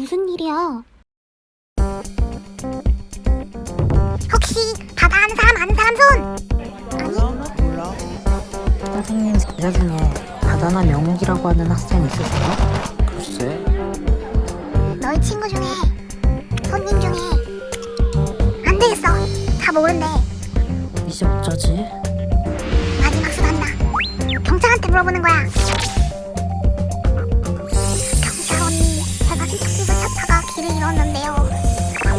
무슨 일이야? 혹시 바다 아는 사람 아는 사람 손? 선생님 제자 중에 바다나 명욱이라고 하는 학생 있으세요? 글쎄 너희 친구 중에 손님 중에 안 되겠어 다 모른대 이제 어쩌지? 마지막 수단이다 경찰한테 물어보는 거야 길을 잃었는데요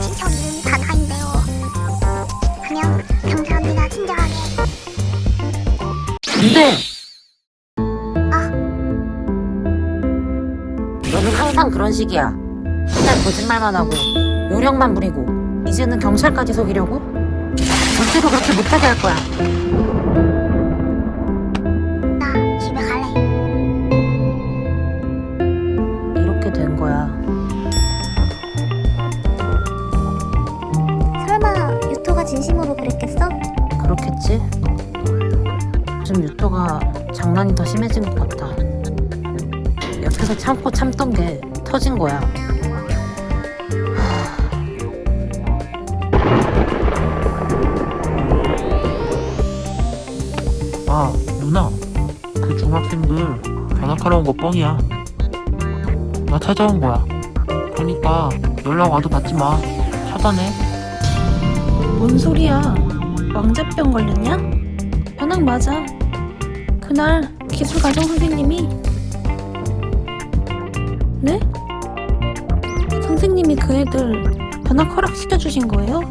친척 이름이 바다인데요 하면 언니가 친절하게 안돼! 아. 너는 항상 그런 식이야. 맨날 거짓말만 하고 요령만 부리고 이제는 경찰까지 속이려고? 절대로 그렇게 못하게 할 거야. 요즘 유토가 장난이 더 심해진 것 같아. 옆에서 참고 참던 게 터진 거야. 아 누나 그 중학생들 견학하러 온 거 뻥이야 나 찾아온 거야 그러니까 연락 와도 받지 마 차단해 뭔 소리야? 왕자병 걸렸냐? 변학 맞아. 그날 기술가정 선생님이 네? 선생님이 그 애들 변학 허락 시켜 주신 거예요?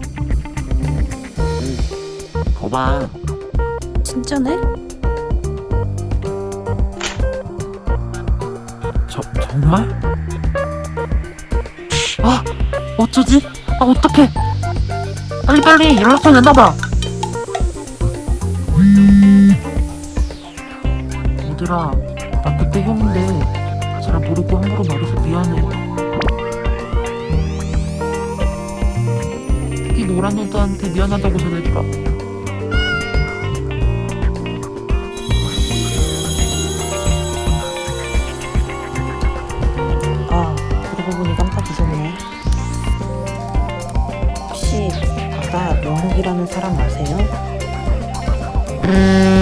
거봐 진짜네? 저, 정말? 아 어쩌지? 아 어떡해 빨리빨리 연락처 내놔봐 얘들아 나 그때 형인데 잘 모르고 함부로 말해서 미안해 특히 노란 너드한테 미안하다고 전해주라 아, 그러고 보니 깜빡 잊었네. 혹시 바다 명욱이라는 사람 아세요? 음